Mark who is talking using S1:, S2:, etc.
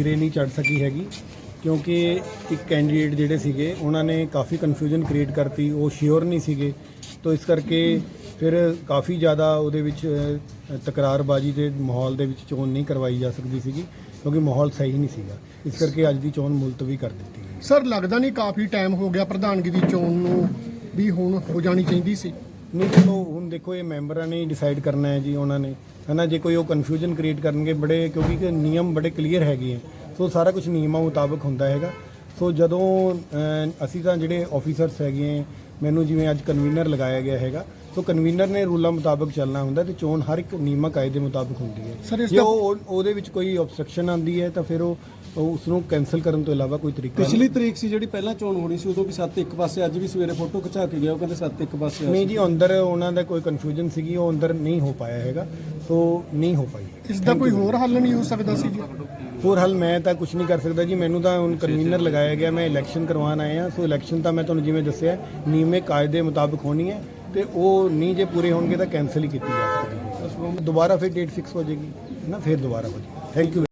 S1: ਸਿਰੇ ਨਹੀਂ ਚੜ ਸਕੀ ਹੈਗੀ ਕਿਉਂਕਿ ਇੱਕ ਕੈਂਡੀਡੇਟ ਜਿਹੜੇ ਸੀਗੇ ਉਹਨਾਂ ਨੇ ਕਾਫੀ ਕਨਫਿਊਜ਼ਨ ਕ੍ਰੀਏਟ ਕਰਤੀ ਉਹ ਸ਼ਿਓਰ ਨਹੀਂ ਸੀਗੇ। ਤੋਂ ਇਸ ਕਰਕੇ ਫਿਰ ਕਾਫੀ ਜ਼ਿਆਦਾ ਉਹਦੇ ਵਿੱਚ ਤਕਰਾਰਬਾਜ਼ੀ ਦੇ ਮਾਹੌਲ ਦੇ ਵਿੱਚ ਚੋਣ ਨਹੀਂ ਕਰਵਾਈ ਜਾ ਸਕਦੀ ਸੀਗੀ ਕਿਉਂਕਿ ਮਾਹੌਲ ਸਹੀ ਨਹੀਂ ਸੀਗਾ। ਇਸ ਕਰਕੇ ਅੱਜ ਦੀ ਚੋਣ ਮੁਲਤਵੀ ਕਰ ਦਿੱਤੀ ਗਈ।
S2: ਸਰ ਲੱਗਦਾ ਨਹੀਂ ਕਾਫੀ ਟਾਈਮ ਹੋ ਗਿਆ ਪ੍ਰਧਾਨਗੀ ਦੀ ਚੋਣ ਨੂੰ ਵੀ ਹੁਣ ਹੋ ਜਾਣੀ ਚਾਹੀਦੀ ਸੀ?
S1: ਨਹੀਂ ਚਲੋ ਹੁਣ ਦੇਖੋ ਇਹ ਮੈਂਬਰਾਂ ਨੇ ਡਿਸਾਈਡ ਕਰਨਾ ਹੈ ਜੀ ਉਹਨਾਂ ਨੇ। ਹਨਾ ਜੇ ਕੋਈ ਉਹ ਕਨਫਿਊਜ਼ਨ ਕ੍ਰੀਏਟ ਕਰਨਗੇ ਬੜੇ, ਕਿਉਂਕਿ ਕਿ ਨਿਯਮ ਬੜੇ ਕਲੀਅਰ ਹੈਗੇ ਹੈ ਸੋ ਸਾਰਾ ਕੁਝ ਨਿਯਮਾਂ ਮੁਤਾਬਕ ਹੁੰਦਾ ਹੈਗਾ। ਸੋ ਜਦੋਂ ਅਸੀਂ ਤਾਂ ਜਿਹੜੇ ਆਫੀਸਰਸ ਹੈਗੇ ਹੈ ਮੈਨੂੰ ਜਿਵੇਂ ਅੱਜ ਕਨਵੀਨਰ ਲਗਾਇਆ ਗਿਆ ਹੈਗਾ ਸੋ ਕਨਵੀਨਰ ਨੇ ਰੂਲਾਂ ਮੁਤਾਬਕ ਚੱਲਣਾ ਹੁੰਦਾ ਤੇ ਚੋਣ ਹਰ ਇੱਕ ਨਿਯਮਾ ਕਾਇਦੇ ਮੁਤਾਬਕ ਹੁੰਦੀ ਹੈ।
S2: ਇਸ
S1: ਜੇ
S2: ਦਾ-
S1: ਉਹ ਉਹਦੇ ਵਿੱਚ ਕੋਈ ਆਬਸਟ੍ਰਕਸ਼ਨ ਆਂਦੀ ਹੈ ਤਾਂ ਫਿਰ ਉਹ ਉਸ ਨੂੰ ਕੈਨਸਲ ਕਰਨ ਤੋਂ ਇਲਾਵਾ ਕੋਈ ਤਰੀਕਾ ਨਹੀਂ।
S3: ਪਿਛਲੀ ਤਰੀਕ ਸੀ ਜਿਹੜੀ ਪਹਿਲਾਂ ਚੋਣ ਹੋਣੀ ਸੀ ਉਦੋਂ ਵੀ ਸੱਤ ਇੱਕ ਪਾਸੇ ਅੱਜ ਵੀ ਸਵੇਰੇ ਫੋਟੋ ਖਿਚਾ ਕੇ ਗਿਆ ਉਹ ਕਹਿੰਦੇ ਸੱਤ ਇੱਕ ਪਾਸੇ ਆ
S1: ਨਹੀਂ ਜੀ ਅੰਦਰ ਉਹਨਾਂ ਦਾ ਕੋਈ ਕਨਫਿਊਜ਼ਨ ਸੀਗੀ ਉਹ ਅੰਦਰ ਨਹੀਂ ਹੋ ਪਾਇਆ ਹੈਗਾ ਸੋ ਨਹੀਂ ਹੋ ਪਾਈ
S2: ਇਸ ਦਾ ਕੋਈ ਹੋਰ ਹੱਲ ਨਹੀਂ ਹੋ ਸਕਦਾ ਸੀ ਜੀ?
S1: ਹੋਰ ਹੱਲ ਮੈਂ ਤਾਂ ਕੁਝ ਨਹੀਂ ਕਰ ਸਕਦਾ ਜੀ ਮੈਨੂੰ ਤਾਂ ਹੁਣ ਕਨਵੀਨਰ ਲਗਾਇਆ ਗਿਆ ਮੈਂ ਇਲੈਕਸ਼ਨ ਕਰਵਾਉਣ ਆਇਆ ਸੋ ਇਲੈਕਸ਼ਨ ਤਾਂ ਮੈਂ ਤੁਹਾਨੂੰ ਜਿਵੇਂ ਦੱਸਿਆ ਨਿਯਮੇ ਕਾਇਦੇ ਮੁਤਾਬਕ ਹੋਣੀ ਹੈ ਤੇ ਉਹ ਨਹੀਂ ਜੇ ਪੂਰੇ ਹੋਣਗੇ ਤਾਂ ਕੈਨਸਲ ਹੀ ਕੀਤੀ ਜਾ ਸਕਦੀ ਹੈ। ਦੁਬਾਰਾ ਫਿਰ ਡੇਟ ਫਿਕਸ ਹੋ ਜਾਏਗੀ ਨਾ ਫਿਰ ਦੁਬਾਰਾ ਹੋ ਜਾਏਗੀ। Thank you